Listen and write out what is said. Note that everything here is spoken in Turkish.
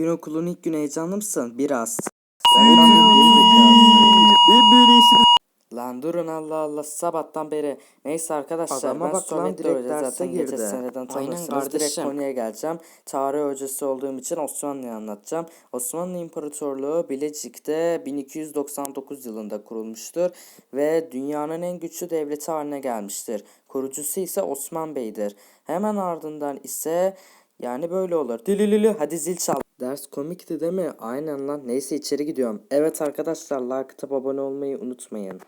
Bugün okulun ilk günü heyecanlı mısın? Biraz. İşini Lan durun Allah Allah sabahtan beri. Neyse arkadaşlar Adama ben bak lan, direkt derse zaten geçen girdi. seneden Aynen tanırsınız. Direkt konuya geleceğim. Tarih hocası olduğum için Osmanlı'yı anlatacağım. Osmanlı İmparatorluğu Bilecik'te 1299 yılında kurulmuştur ve dünyanın en güçlü devleti haline gelmiştir. Kurucusu ise Osman Bey'dir. Hemen ardından ise yani böyle olur. Dililili hadi zil çal. Ders komikti değil mi? Aynen lan. Neyse içeri gidiyorum. Evet arkadaşlar like atıp abone olmayı unutmayın.